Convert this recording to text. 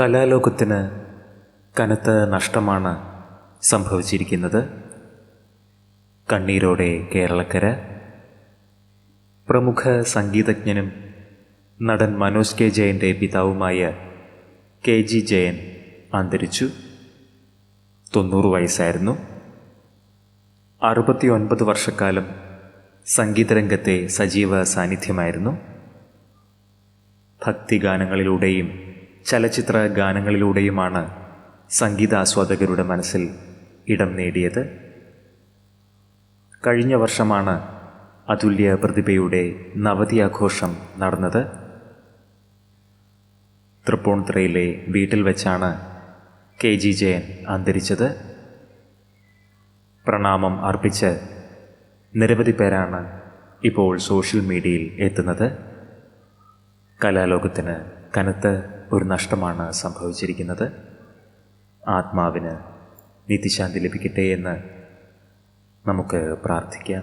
കലാലോകത്തിന് കനത്ത നഷ്ടമാണ് സംഭവിച്ചിരിക്കുന്നത്. കണ്ണീരോടെ കേരളക്കര. പ്രമുഖ സംഗീതജ്ഞനും നടൻ മനോജ് കെ ജയന്റെ പിതാവുമായ കെ ജി ജയൻ അന്തരിച്ചു. തൊണ്ണൂറ് വയസ്സായിരുന്നു. അറുപത്തി ഒൻപത് വർഷക്കാലം സംഗീതരംഗത്തെ സജീവ സാന്നിധ്യമായിരുന്നു. ഭക്തിഗാനങ്ങളിലൂടെയും ചലച്ചിത്ര ഗാനങ്ങളിലൂടെയുമാണ് സംഗീതാസ്വാദകരുടെ മനസ്സിൽ ഇടം നേടിയത്. കഴിഞ്ഞ വർഷമാണ് അതുല്യ പ്രതിഭയുടെ നവതി ആഘോഷം നടന്നത്. തൃപ്പൂണിത്തുറയിലെ വീട്ടിൽ വെച്ചാണ് കെ ജി ജയൻ അന്തരിച്ചത്. പ്രണാമം അർപ്പിച്ച് നിരവധി പേരാണ് ഇപ്പോൾ സോഷ്യൽ മീഡിയയിൽ എത്തുന്നത്. കലാലോകത്തിന് കനത്ത ഒരു നഷ്ടമാണ് സംഭവിച്ചിരിക്കുന്നത്. ആത്മാവിന് നീതിശാന്തി ലഭിക്കട്ടെ എന്ന് നമുക്ക് പ്രാർത്ഥിക്കാം.